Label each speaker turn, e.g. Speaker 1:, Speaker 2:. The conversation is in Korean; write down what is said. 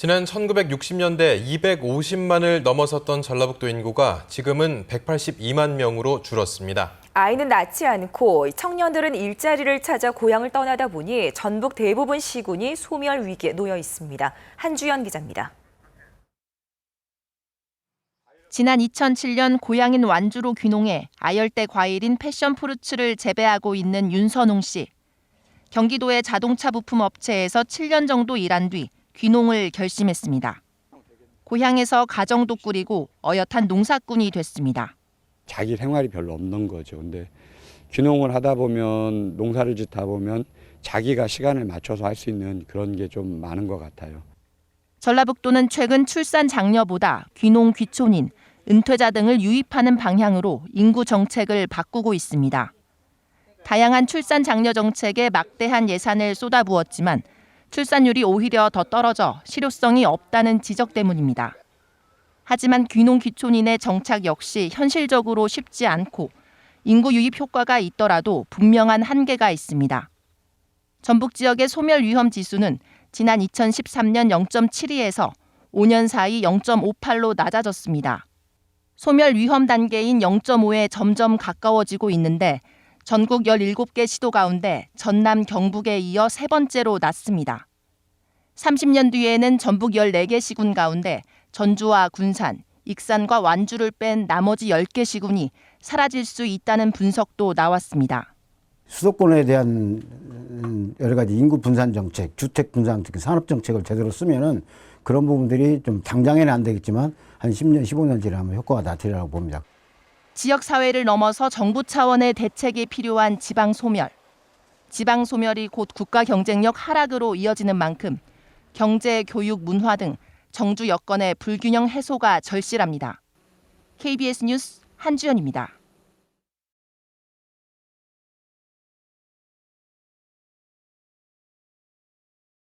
Speaker 1: 지난 1960년대 250만을 넘어섰던 전라북도 인구가 지금은 182만 명으로 줄었습니다.
Speaker 2: 아이는 낳지 않고 청년들은 일자리를 찾아 고향을 떠나다 보니 전북 대부분 시군이 소멸 위기에 놓여 있습니다. 한주연 기자입니다.
Speaker 3: 지난 2007년 고향인 완주로 귀농해 아열대 과일인 패션 프루츠를 재배하고 있는 윤선웅 씨. 경기도의 자동차 부품 업체에서 7년 정도 일한 뒤 귀농을 결심했습니다. 고향에서 가정도 꾸리고 어엿한 농사꾼이 됐습니다.
Speaker 4: 자기 생활이 별로 없는 거죠. 근데 귀농을 하다 보면 농사를 짓다 보면 자기가 시간을 맞춰서 할 수 있는 그런 게 좀 많은 것 같아요.
Speaker 3: 전라북도는 최근 출산 장려보다 귀농 귀촌인, 은퇴자 등을 유입하는 방향으로 인구 정책을 바꾸고 있습니다. 다양한 출산 장려 정책에 막대한 예산을 쏟아부었지만 출산율이 오히려 더 떨어져 실효성이 없다는 지적 때문입니다. 하지만 귀농 귀촌인의 정착 역시 현실적으로 쉽지 않고 인구 유입 효과가 있더라도 분명한 한계가 있습니다. 전북 지역의 소멸 위험 지수는 지난 2013년 0.72에서 5년 사이 0.58로 낮아졌습니다. 소멸 위험 단계인 0.5에 점점 가까워지고 있는데 전국 17개 시도 가운데 전남 경북에 이어 세 번째로 낮습니다. 30년 뒤에는 전북 14개 시군 가운데 전주와 군산, 익산과 완주를 뺀 나머지 10개 시군이 사라질 수 있다는 분석도 나왔습니다.
Speaker 5: 수도권에 대한 음, 여러 가지 인구 분산 정책, 주택 분산 특히 산업 정책을 제대로 쓰면은 그런 부분들이 좀 당장에는 안 되겠지만 한 10년, 15년 지나면 효과가 나타나라고 봅니다.
Speaker 3: 지역 사회를 넘어서 정부 차원의 대책이 필요한 지방 소멸. 지방 소멸이 곧 국가 경쟁력 하락으로 이어지는 만큼 경제, 교육, 문화 등 정주 여건의 불균형 해소가 절실합니다. KBS 뉴스 한주연입니다.